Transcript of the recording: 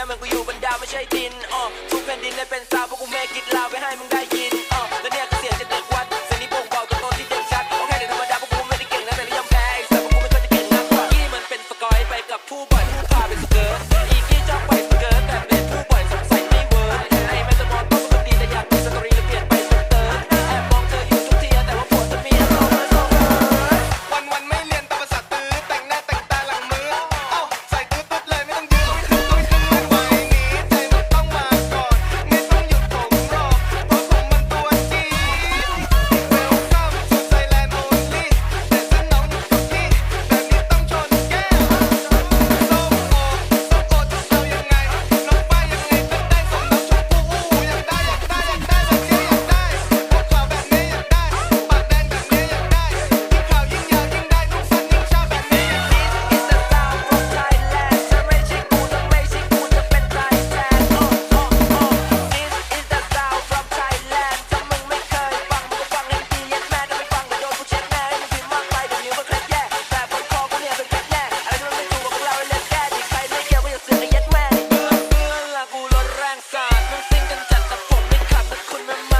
นี่ยมันกูอยู่บนดาวไม่ใช่ดินอ๋อทุกแผ่นดินเลยเป็นสาวเพราะกูแม่กิดลาไปให้มึงได้ยิน แรงสาดมึงซิ่งกันจัดแต่ผมไม่ขับแต่คุณไม่มา